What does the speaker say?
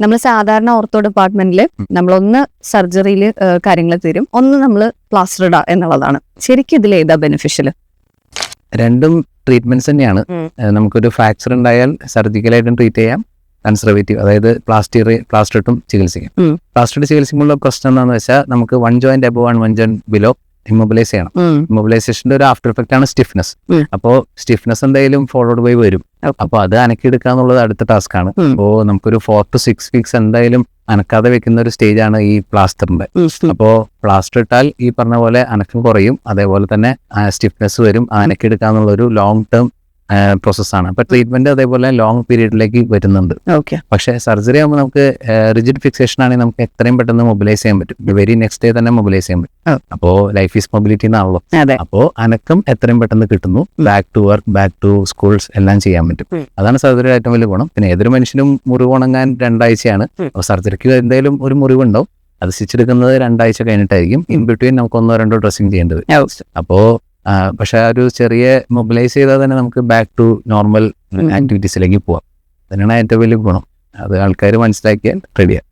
നമ്മൾ സാധാരണ ഓർത്തോ ഡിപ്പാർട്ട്മെന്റിൽ നമ്മളൊന്ന് സർജറിയിൽ കാര്യങ്ങൾ തരും. ഒന്ന് നമ്മൾ പ്ലാസ്റ്റർ ഇടുക എന്നുള്ളതാണ്. ശരിക്കും ഇതിൽ ഏതാ ബെനിഫിഷ്യൽ രണ്ടും ട്രീറ്റ്മെന്റ്സ് തന്നെയാണ്. നമുക്കൊരു ഫ്രാക്ചർ ഉണ്ടായാൽ സർജിക്കലായിട്ടും ട്രീറ്റ് ചെയ്യാം. കൺസർവേറ്റീവ് അതായത് പ്ലാസ്റ്റിറി പ്ലാസ്റ്റർ ഇട്ടും ചികിത്സിക്കാം. ഉം. പ്ലാസ്റ്റർ ചികിത്സിക്കുമ്പോൾ പ്രശ്നം എന്താണെന്ന് വെച്ചാൽ നമുക്ക് one joint above one joint below immobilise ചെയ്യണം. ഇമ്മൊബിലൈസേഷന്റെ ഒരു ആഫ്റ്റർ എഫക്റ്റ് ആണ് സ്റ്റിഫ്നെസ് അപ്പോൾ സ്റ്റിഫ്നെസ് എന്തായാലും ഫോളോഡ് ബൈ വരും. അപ്പോൾ അത് അനക്കിയെടുക്കുക എന്നുള്ളത് അടുത്ത ടാസ്ക് ആണ്. അപ്പോ അപ്പോൾ നമുക്കൊരു ഫോർ ടു സിക്സ് വീക്സ് എന്തായാലും അനക്കാതെ വെക്കുന്ന ഒരു സ്റ്റേജ് ആണ് ഈ പ്ലാസ്റ്ററിന്റെ അപ്പോൾ പ്ലാസ്റ്റർ ഇട്ടാൽ ഈ പറഞ്ഞ പോലെ അനക്കം കുറയും. അതേപോലെ തന്നെ സ്റ്റിഫ്നെസ് വരും. അനക്കി അനക്കെടുക്കുക എന്നുള്ള ഒരു ലോങ് ടേം പ്രോസസ്സാണ് അപ്പൊ ട്രീറ്റ്മെന്റ് അതേപോലെ ലോങ് പീരീഡിലേക്ക് വരുന്നുണ്ട്. ഓക്കെ പക്ഷേ സർജറി ആകുമ്പോൾ നമുക്ക് റിജിഡ് ഫിക്സേഷൻ ആണെങ്കിൽ നമുക്ക് എത്രയും പെട്ടെന്ന് മൊബിലൈസ് ചെയ്യാൻ പറ്റും. വെരി നെക്സ്റ്റ് ഡേ തന്നെ മൊബിലൈസ് ചെയ്യാൻ പറ്റും. അപ്പോ ലൈഫ് ഈസ് മൊബിലിറ്റി എന്നാണല്ലോ. അപ്പോ അനക്കം എത്രയും പെട്ടെന്ന് കിട്ടുന്നു. Back to work back to schools എല്ലാം ചെയ്യാൻ പറ്റും. അതാണ് സർജറി ഏറ്റവും വലിയ ഗുണം. പിന്നെ ഏതൊരു മനുഷ്യനും മുറിവ് ഉണങ്ങാൻ രണ്ടാഴ്ചയാണ്. അപ്പോൾ സർജറിക്ക് എന്തെങ്കിലും ഒരു മുറിവുണ്ടാവും. അത് സ്റ്റിച്ചെടുക്കുന്നത് രണ്ടാഴ്ച കഴിഞ്ഞിട്ടായിരിക്കും. ഇൻ ബിറ്റ്വീൻ നമുക്ക് ഒന്നോ രണ്ടോ ഡ്രസ്സിങ് ചെയ്യേണ്ടത്. അപ്പോൾ പക്ഷെ ആ ഒരു ചെറിയ മൊബിലൈസ് ചെയ്താൽ തന്നെ നമുക്ക് ബാക്ക് ടു നോർമൽ. ആക്ടിവിറ്റീസിലേക്ക് പോവാം. അതിനാണ് ഏറ്റവും വലിയ ഗുണം. അത് ആൾക്കാർ മനസ്സിലാക്കിയാൽ റെഡിയാണ്